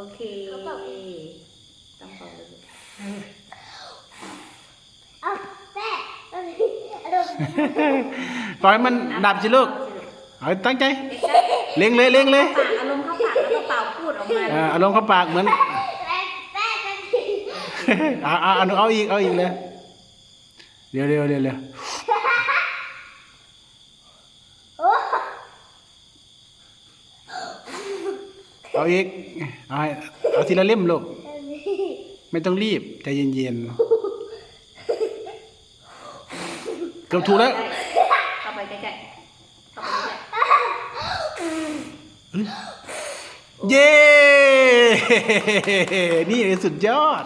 โอเคเขาบอกงต้องบอกเลยเอาแม่เอาดิเอปล่อยมันดับสิลูกเอาตั้งใจเลี้ยงเลยเลี้ยงเลยอารมณ์เข้าปากแล้วก็เป่าพูดออกมาอารมณ์เข้าปากเหมือนแม่แม่เอาเอาเอาอีกเอาอีกเลยเดี๋วเดี๋ยวเดี๋ยวเดี๋ยว เอาอีกเอาให้เอาทีละเล่มลูก ไม่ต้องรีบใจเย็นๆ เกือบถูกแล้วเข้าไปใกล้ๆเข้าไปใกล้เย้ นี่สุดยอด